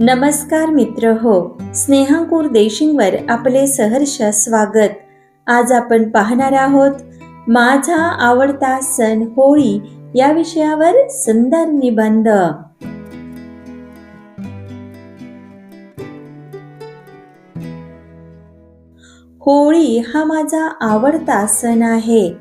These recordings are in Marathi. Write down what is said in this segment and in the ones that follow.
नमस्कार मित्र हो. स्नेहांकुर देशिंगवर आपले सहर्ष स्वागत. आज आपण पाहणार आहोत माझा आवडता सण होळी या विषयावर सुंदर निबंध. होळी हा माझा आवडता सण आहे.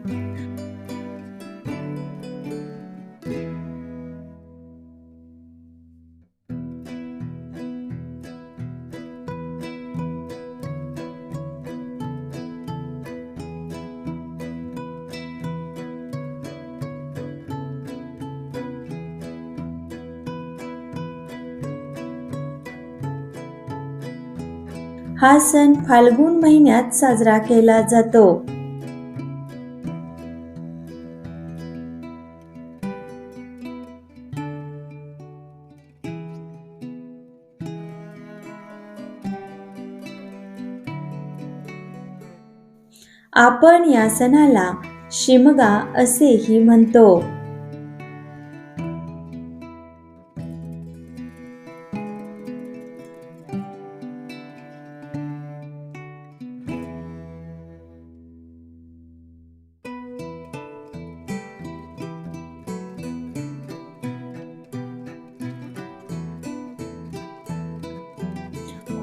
हा सण फाल्गुन महिन्यात साजरा केला जातो. आपण या सणाला शिमगा असेही म्हणतो.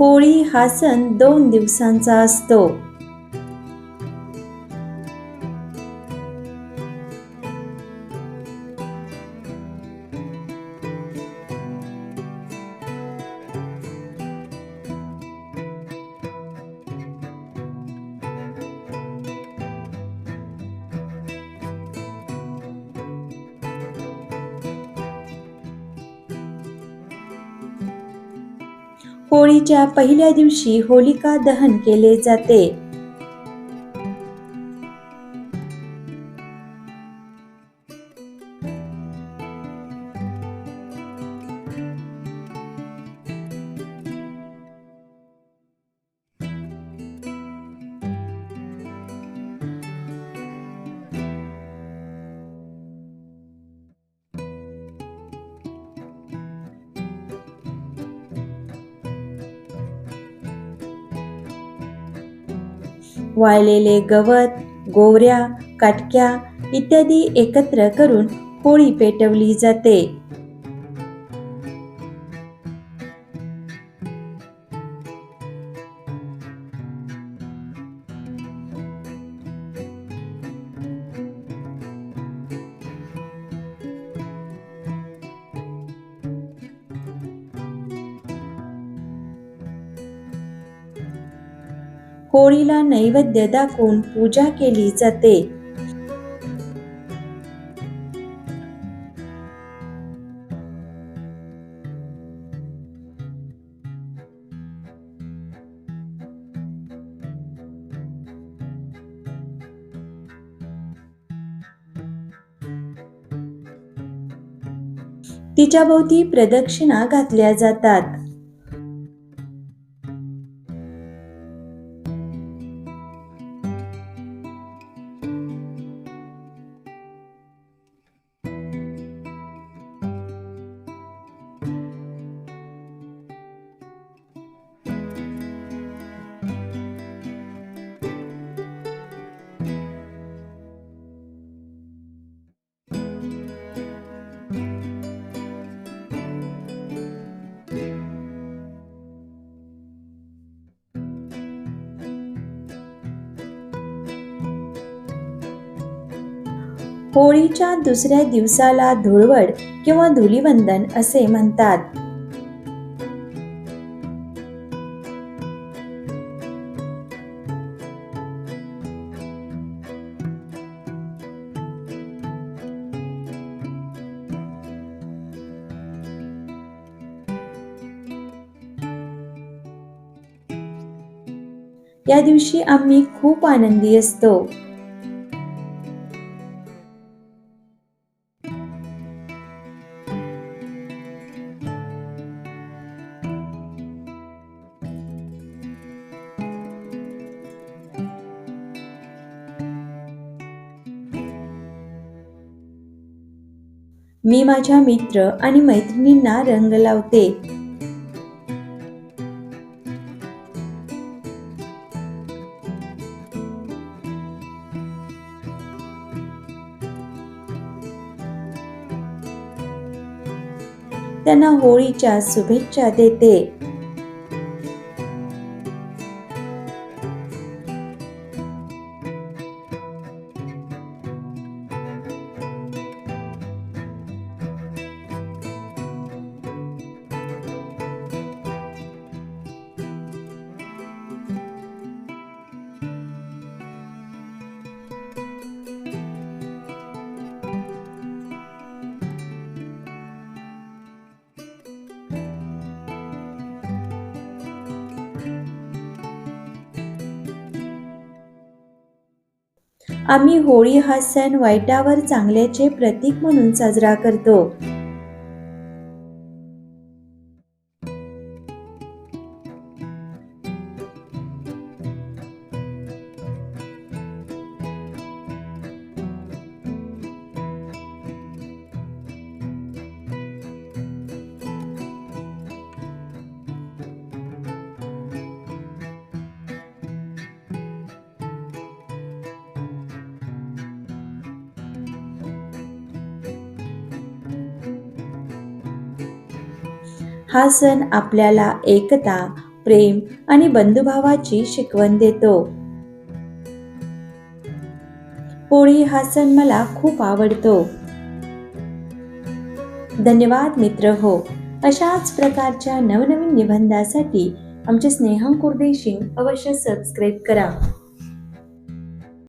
होळी हा सण दोन दिवसांचा असतो. होळीच्या पहिल्या दिवशी होलिका दहन केले जाते. वाळलेले गवत गोवऱ्या काटक्या इत्यादी एकत्र करून होळी पेटवली जाते. होळीला नैवेद्य दाखवून पूजा केली जाते. तिच्या भोवती प्रदक्षिणा घातल्या जातात. होळीच्या दुसऱ्या दिवसाला धुळवड किंवा धुलीवंदन असे म्हणतात. या दिवशी आम्ही खूप आनंदी असतो. मी माझ्या मित्र आणि मैत्रिणींना रंग लावते. त्यांना होळीच्या शुभेच्छा देते. आम्ही होळी हा सण वाईटावर चांगल्याचे प्रतीक म्हणून साजरा करतो. हा सण आपल्याला एकता प्रेम आणि बंधुभावाची शिकवण देतो. पोळी हा सण मला खूप आवडतो. धन्यवाद मित्र हो. अशाच प्रकारच्या नवनवीन निबंधासाठी आमचे स्नेहम कुर्देशिंग अवश्य सबस्क्राईब करा.